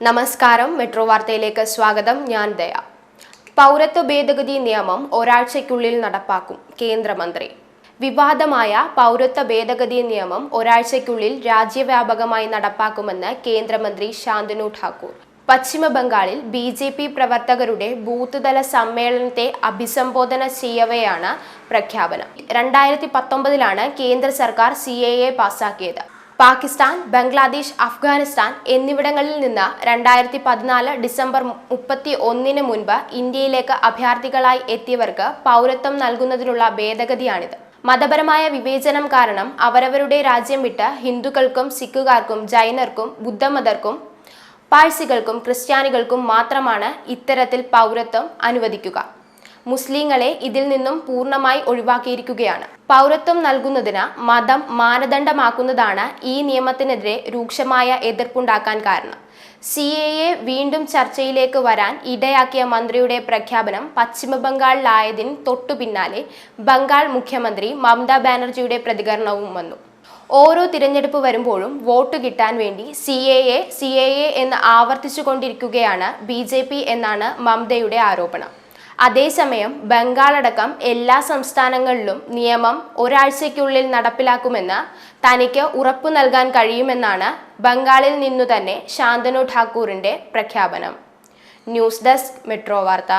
നമസ്കാരം മെട്രോ വാർത്തയിലേക്ക് സ്വാഗതം. ഞാൻ ദയ. പൗരത്വ ഭേദഗതി നിയമം ഒരാഴ്ചയ്ക്കുള്ളിൽ നടപ്പാക്കും കേന്ദ്രമന്ത്രി. വിവാദമായ പൗരത്വ ഭേദഗതി നിയമം ഒരാഴ്ചയ്ക്കുള്ളിൽ രാജ്യവ്യാപകമായി നടപ്പാക്കുമെന്ന് കേന്ദ്രമന്ത്രി ശാന്തനു ഠാക്കൂർ. പശ്ചിമ ബംഗാളിൽ ബി ജെ പി പ്രവർത്തകരുടെ ബൂത്ത് തല സമ്മേളനത്തെ അഭിസംബോധന ചെയ്യവെയാണ് പ്രഖ്യാപനം. രണ്ടായിരത്തി പത്തൊമ്പതിലാണ് കേന്ദ്ര സർക്കാർ സി എ എ പാസാക്കിയത്. പാകിസ്ഥാൻ ബംഗ്ലാദേശ് അഫ്ഗാനിസ്ഥാൻ എന്നിവിടങ്ങളിൽ നിന്ന് രണ്ടായിരത്തി പതിനാല് ഡിസംബർ മുപ്പത്തി ഒന്നിന് മുൻപ് ഇന്ത്യയിലേക്ക് അഭയാർത്ഥികളായി എത്തിയവർക്ക് പൗരത്വം നൽകുന്നതിനുള്ള ഭേദഗതിയാണിത്. മതപരമായ വിവേചനം കാരണം അവരവരുടെ രാജ്യം വിട്ട് ഹിന്ദുക്കൾക്കും സിഖുകാർക്കും ജൈനർക്കും ബുദ്ധമതർക്കും പാഴ്സികൾക്കും ക്രിസ്ത്യാനികൾക്കും മാത്രമാണ് ഇത്തരത്തിൽ പൗരത്വം അനുവദിക്കുക. മുസ്ലിങ്ങളെ ഇതിൽ നിന്നും പൂർണമായി ഒഴിവാക്കിയിരിക്കുകയാണ്. പൗരത്വം നൽകുന്നതിന് മതം മാനദണ്ഡമാക്കുന്നതാണ് ഈ നിയമത്തിനെതിരെ രൂക്ഷമായ എതിർപ്പുണ്ടാക്കാൻ കാരണം. സി എ എ വീണ്ടും ചർച്ചയിലേക്ക് വരാൻ ഇടയാക്കിയ മന്ത്രിയുടെ പ്രഖ്യാപനം പശ്ചിമബംഗാളിലായതിന് തൊട്ടു പിന്നാലെ ബംഗാൾ മുഖ്യമന്ത്രി മമതാ ബാനർജിയുടെ പ്രതികരണവും വന്നു. ഓരോ തിരഞ്ഞെടുപ്പ് വരുമ്പോഴും വോട്ട് കിട്ടാൻ വേണ്ടി C A A C A A എന്ന് ആവർത്തിച്ചു കൊണ്ടിരിക്കുകയാണ് ബി ജെ പി എന്നാണ് മമതയുടെ ആരോപണം. അതേസമയം ബംഗാളടക്കം എല്ലാ സംസ്ഥാനങ്ങളിലും നിയമം ഒരാഴ്ചയ്ക്കുള്ളിൽ നടപ്പിലാക്കുമെന്ന് തനിക്ക് ഉറപ്പു നൽകാൻ കഴിയുമെന്നാണ് ബംഗാളിൽ നിന്നു തന്നെ ശാന്തനു ഠാക്കൂറിന്റെ പ്രഖ്യാപനം. ന്യൂസ് ഡെസ്ക് മെട്രോ വാർത്ത.